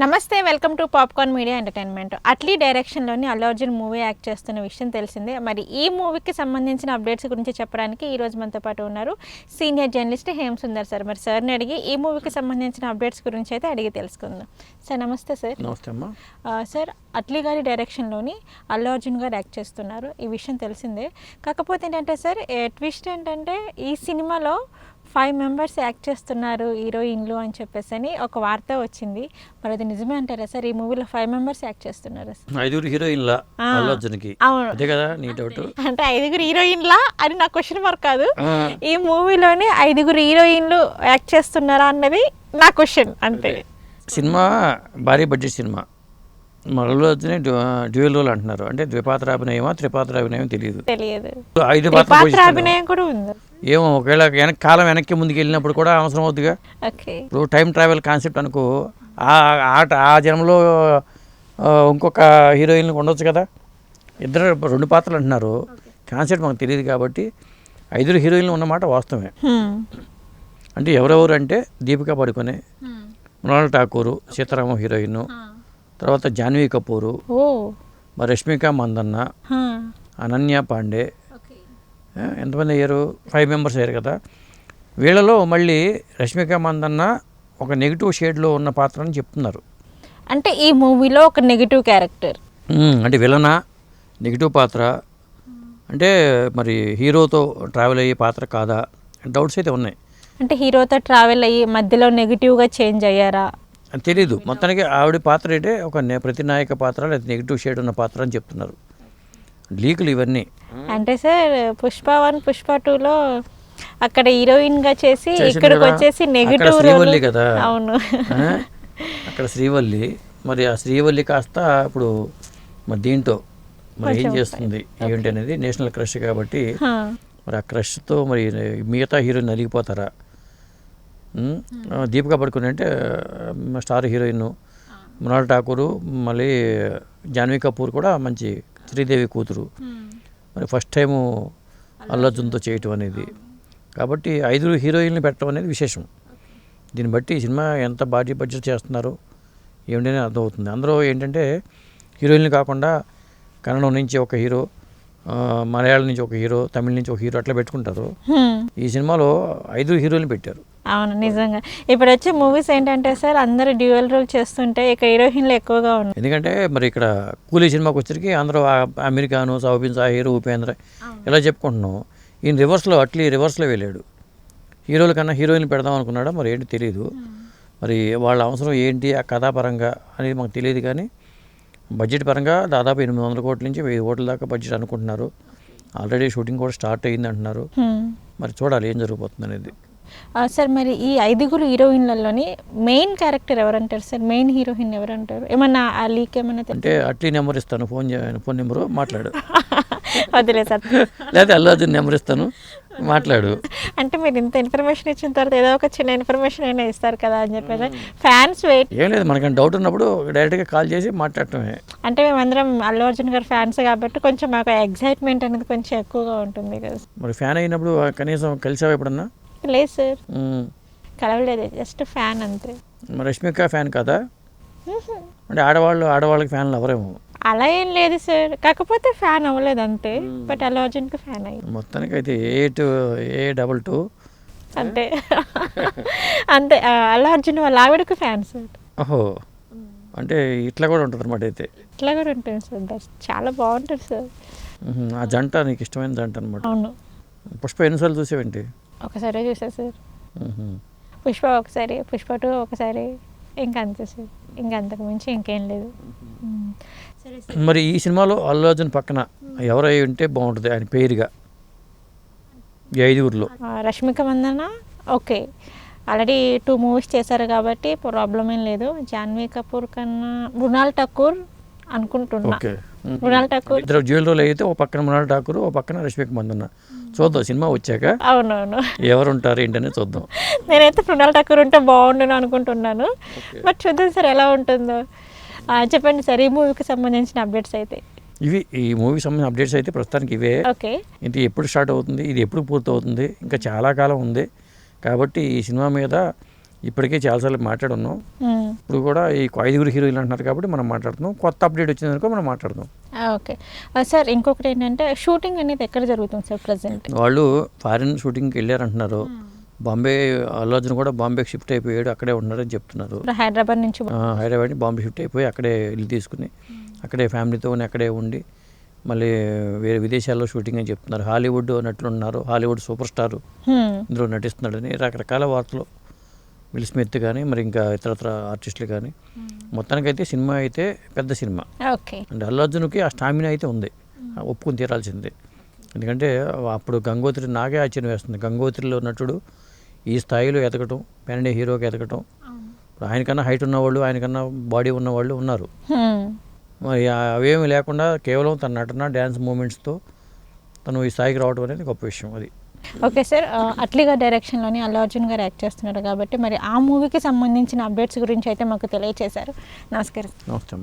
Namaste welcome to popcorn media entertainment. Atlee డైరెక్షన్లోని Allu Arjun movie act చేస్తున్న విషయం తెలిసిందే. మరి ఈ మూవీకి సంబంధించిన అప్డేట్స్ గురించి చెప్పడానికి ఈ రోజు మనతో పాటు ఉన్నారు senior journalist Hem Sundar sir. మరి సార్ని అడిగి ఈ మూవీకి సంబంధించిన అప్డేట్స్ గురించి అయితే అడిగి తెలుసుకుందాం. సార్ నమస్తే సార్. నమస్తే అమ్మా. సార్ అట్లీ గారి డైరెక్షన్లోని అల్లు అర్జున్ గారు యాక్ట్ చేస్తున్నారు. ఈ విషయం తెలిసిందే. కాకపోతే ఏంటంటే సార్ ట్విస్ట్ ఏంటంటే ఈ సినిమాలో ఫైవ్ మెంబర్స్ యాక్ట్ చేస్తున్నారు హీరోయిన్లు అని చెప్పేసి అని ఒక వార్త వచ్చింది. మరి అది నిజమే అంటారా సార్? ఈ మూవీలో ఫైవ్ మెంబర్స్ యాక్ట్ చేస్తున్నారు ఐదుగురు హీరోయిన్ల అవును. అదే కదా నీ డౌట్ అంటే ఐదుగురు హీరోయిన్లా అని నా క్వశ్చన్ మార్క్ కాదు. ఈ మూవీలోనే ఐదుగురు హీరోయిన్లు యాక్ట్ చేస్తున్నారా అన్నది నా క్వశ్చన్ అంతే. సినిమా భారీ బడ్జెట్ సినిమా. మా అల్లు అర్జున్ డ్యూయల్ రోల్ అంటున్నారు. అంటే ద్విపాత్రాభినయమా త్రిపాత్రాభినయం తెలియదు. తెలియదు. ఐదు పాత్ర పాత్ర పోషిస్తున్నారు. అభినయం కూడా ఉంది. ఏమో ఒకవేళ వెనక్కి కాలం వెనక్కి ముందుకు వెళ్ళినప్పుడు కూడా అవసరం అవుతుందిగా ఇప్పుడు టైం ట్రావెల్ కాన్సెప్ట్ అనుకో ఆ ఆట ఆ జన్మలో ఇంకొక హీరోయిన్లు ఉండొచ్చు కదా. ఇద్దరు రెండు పాత్రలు అంటున్నారు. కాన్సెప్ట్ మాకు తెలియదు కాబట్టి ఐదుగురు హీరోయిన్లు ఉన్నమాట వాస్తవమే. అంటే ఎవరెవరు అంటే దీపికా పడుకొనే మృణాల్ ఠాకూరు సీతారామ హీరోయిన్ తర్వాత జాన్వీ కపూరు రష్మిక మందన్న. అనన్య పాండే. ఎంతమంది అయ్యారు? ఫైవ్ మెంబర్స్ అయ్యారు కదా. వీళ్ళలో మళ్ళీ రష్మిక మందన్న ఒక నెగిటివ్ షేడ్లో ఉన్న పాత్ర అని చెప్తున్నారు. అంటే ఈ మూవీలో ఒక నెగిటివ్ క్యారెక్టర్ అంటే విలనా? నెగిటివ్ పాత్ర. అంటే మరి హీరోతో ట్రావెల్ అయ్యే పాత్ర కాదా? డౌట్స్ అయితే ఉన్నాయి. అంటే హీరోతో ట్రావెల్ అయ్యి మధ్యలో నెగిటివ్గా చేంజ్ అయ్యారా? తెలీదు. మొత్తానికి ఆవిడ పాత్ర అయితే ఒక నే- ప్రతినాయక పాత్ర లేదా నెగిటివ్ షేడ్ ఉన్న పాత్ర అని చెప్తున్నారు. లీకులు ఇవన్నీ. అంటే సార్ పుష్ప వన్ పుష్ప టూలో అక్కడ హీరోయిన్గా చేసి ఇక్కడికి. వచ్చేసి నెగిటివ్ శ్రీవల్లి కదా. అవును? అక్కడ శ్రీవల్లి. మరి ఆ శ్రీవల్లి కాస్త ఇప్పుడు మరి దీంట్లో మరి ఏం చేస్తుంది? ఏంటి అనేది నేషనల్ క్రష్ కాబట్టి. మరి ఆ క్రష్తో మరి మిగతా హీరోయిన్ ఆ, దీపికా పడుకుని అంటే స్టార్ హీరోయిన్ మృణాల్ ఠాకూరు మళ్ళీ జాన్వీ కపూర్ కూడా మంచి శ్రీదేవి కూతురు. మరి ఫస్ట్ టైము అల్లు అర్జున్తో చేయటం అనేది. కాబట్టి ఐదుగురు హీరోయిన్లు పెట్టడం అనేది విశేషం. దీన్ని బట్టి ఈ సినిమా ఎంత భారీ బడ్జెట్ చేస్తున్నారు ఏమిటనే అర్థమవుతుంది. అందరూ ఏంటంటే హీరోయిన్లు కాకుండా కన్నడం నుంచి ఒక హీరో మలయాళం నుంచి ఒక హీరో తమిళ నుంచి ఒక హీరో అట్లా పెట్టుకుంటారు. ఈ సినిమాలో ఐదుగురు హీరోయిన్లు పెట్టారు. అవును నిజంగా. ఇప్పుడు వచ్చే మూవీస్ ఏంటంటే సార్ అందరూ డ్యూయల్ రోల్ చేస్తుంటే ఇక హీరోయిన్లు ఎక్కువగా ఉన్నాయి ఎందుకంటే మరి ఇక్కడ కూలీ సినిమాకి వచ్చరికి అందరూ అమెరికాను సౌబిన్ సాహిర్ ఉపేంద్ర ఇలా చెప్పుకుంటున్నాం. ఈయన రివర్స్లో అట్లీ రివర్స్లో వెళ్ళాడు. హీరోల కన్నా హీరోయిన్లు పెడదాం అనుకున్నాడా? మరి ఏంటి తెలియదు మరి వాళ్ళ అవసరం ఏంటి? ఆ కథాపరంగా అనేది మాకు తెలియదు కానీ బడ్జెట్ పరంగా దాదాపు ఎనిమిది వందల కోట్ల నుంచి వెయ్యి కోట్ల దాకా బడ్జెట్ అనుకుంటున్నారు. ఆల్రెడీ షూటింగ్ కూడా స్టార్ట్ అయ్యింది అంటున్నారు. మరి చూడాలి ఏం జరగబోతుంది అనేది. సార్ మరి ఈ ఐదుగురు హీరోయిన్లలోని మెయిన్ క్యారెక్టర్ ఎవరంటారు సార్? మెయిన్ హీరోయిన్ ఎవరంటారు? ఏమన్నా ఆ లీక్ ఏమన్నా అంటే అట్లీ నెంబర్ ఇస్తాను. ఫోన్ ఫోన్ నెంబరు మాట్లాడు. వదిలే సార్. లేకపోతే అల్లు అర్జున్ నెంబర్ ఇస్తాను. మాట్లాడు. అంటే మీరు ఇంత ఇన్ఫర్మేషన్ ఇచ్చిన తర్వాత ఏదో ఒక చిన్న ఇన్ఫర్మేషన్ అయినా ఇస్తారు కదా అని చెప్పేసి ఫ్యాన్స్ వెయిట్ ఏం లేదు మనకని డౌట్ ఉన్నప్పుడు డైరెక్ట్గా కాల్ చేసి మాట్లాడటమే. అంటే మేమందరం అల్లు అర్జున్ గారు ఫ్యాన్స్ కాబట్టి కొంచెం మాకు ఎగ్జైట్మెంట్ అనేది కొంచెం ఎక్కువగా ఉంటుంది కదా. మరి ఫ్యాన్ అయినప్పుడు కనీసం కలిసావా ఎప్పుడన్నా? లేదు సార్. కలవలేదు జస్ట్ ఫ్యాన్ అంతే. రష్మిక ఫ్యాన్ కదా? అంటే ఆడవాళ్ళు ఆడవాళ్ళకి ఫ్యాన్లు ఎవరేమో అలా ఏం లేదు సార్. కాకపోతే ఫ్యాన్ అవ్వలేదు అంతే బట్ అల్లు అర్జున్కి ఫ్యాన్ అయ్యి. మొత్తానికి అయితే A two A double two? అంతే. అంతే అల్లు అర్జున్ వాళ్ళ ఆవిడకి ఫ్యాన్ సార్. ఓహో. అంటే ఇట్లా కూడా ఉంటుంది అనమాట అయితే. ఇట్లా కూడా ఉంటుంది సార్ దట్స్ చాలా బాగుంటుంది సార్. ఆ జంట నీకు ఇష్టమైన జంట అనమాట అవును. పుష్ప ఎన్నిసార్లు చూసావేంటి ఒకసారి చూసా సార్. పుష్ప ఒకసారి పుష్ప టూ ఒకసారి ఇంకా అంతే సార్. ఇంకా అంతకు మించి ఇంకేం లేదు. మరి ఈ సినిమాలో అల్లు అర్జున్ పక్కన ఎవరై ఉంటే బాగుంటుంది ఆయన పేరుగా? ఈ ఐదుగురిలో. Rashmika Mandanna okay. Already two movies చేశారు కాబట్టి ప్రాబ్లం ఏం లేదు. జాన్వీ కపూర్ కన్నా మృణాల్ ఠాకూర్ అనుకుంటున్నా. మృణాల్ ఠాకూర్. ఇద్దరు జ్యువెలరీలో అయితే ఓ పక్కన మృణాల్ ఠాకూర్ ఓ పక్కన రష్మిక మందన్న చూద్దాం సినిమా వచ్చాక. అవునవును. ఎవరు ఉంటారు ఏంటనేది చూద్దాం. నేనైతే మృణాల్ ఠాకూర్ ఉంటే బాగుండును అనుకుంటున్నాను. బట్ చూద్దాం సార్ ఎలా ఉంటుందో. చెప్పండి సార్ ఈ మూవీకి సంబంధించిన అప్డేట్స్ అయితే. ఇవి ఈ మూవీ సంబంధించిన అప్డేట్స్ అయితే ప్రస్తుతానికి ఇవే. ఓకే. ఇది ఎప్పుడు స్టార్ట్ అవుతుంది ఇది ఎప్పుడు పూర్తి అవుతుంది ఇంకా చాలా కాలం ఉంది. కాబట్టి ఈ సినిమా మీద ఇప్పటికే చాలాసార్లు మాట్లాడున్నాం. ఇప్పుడు కూడా ఈ ఐదుగురు హీరోయిన్లు అంటున్నారు కాబట్టి మనం మాట్లాడుతున్నాం. కొత్త అప్డేట్ వచ్చిందనుకో మనం మాట్లాడుతాం ఆ, ఓకే ఆ, సార్ ఇంకొకటి ఏంటంటే షూటింగ్ అనేది ఎక్కడ జరుగుతుంది సార్ ప్రజెంట్ వాళ్ళు ఫారిన్ షూటింగ్కి వెళ్ళారంటున్నారు. బాంబే అల్లు అర్జున్ కూడా బాంబేకి షిఫ్ట్ అయిపోయాడు అక్కడే ఉన్నారని చెప్తున్నారు. హైదరాబాద్ నుంచి ఆ, హైదరాబాద్ నుంచి బాంబే షిఫ్ట్ అయిపోయి అక్కడే ఇల్లు తీసుకుని అక్కడే ఫ్యామిలీతో అక్కడే ఉండి మళ్ళీ వేరే విదేశాల్లో షూటింగ్ అని చెప్తున్నారు. హాలీవుడ్ నటులు ఉన్నారు. Hollywood super star. ఇందులో నటిస్తున్నాడని రకరకాల వార్తలు. విల్ స్మిత్ కానీ మరి ఇంకా ఇతరత్ర ఆర్టిస్టులు కానీ మొత్తానికైతే సినిమా అయితే పెద్ద సినిమా. ఓకే. అండ్ అల్లు అర్జున్కి ఆ స్టామినా అయితే ఉంది. ఆ ఒప్పుకుని తీరాల్సిందే. ఎందుకంటే అప్పుడు గంగోత్రి నాకే ఆశ్చర్యం వేస్తుంది. గంగోత్రిలో నటుడు ఈ స్థాయిలో ఎదగటం పెనండే హీరోకి ఎదగటం. ఇప్పుడు ఆయనకన్నా హైట్ ఉన్నవాళ్ళు ఆయనకన్నా బాడీ ఉన్నవాళ్ళు ఉన్నారు. హ్మ్. మరి అవేమి లేకుండా కేవలం తన నటన డ్యాన్స్ మూమెంట్స్తో తను ఈ స్థాయికి రావడం అనేది గొప్ప విషయం అది. ఓకే సార్ అట్లీగా డైరెక్షన్లోని అల్లు అర్జున్ గారు యాక్ట్ చేస్తున్నారు కాబట్టి మరి ఆ మూవీకి సంబంధించిన అప్డేట్స్ గురించి అయితే మాకు తెలియచేశారు. నమస్కారం నమస్తే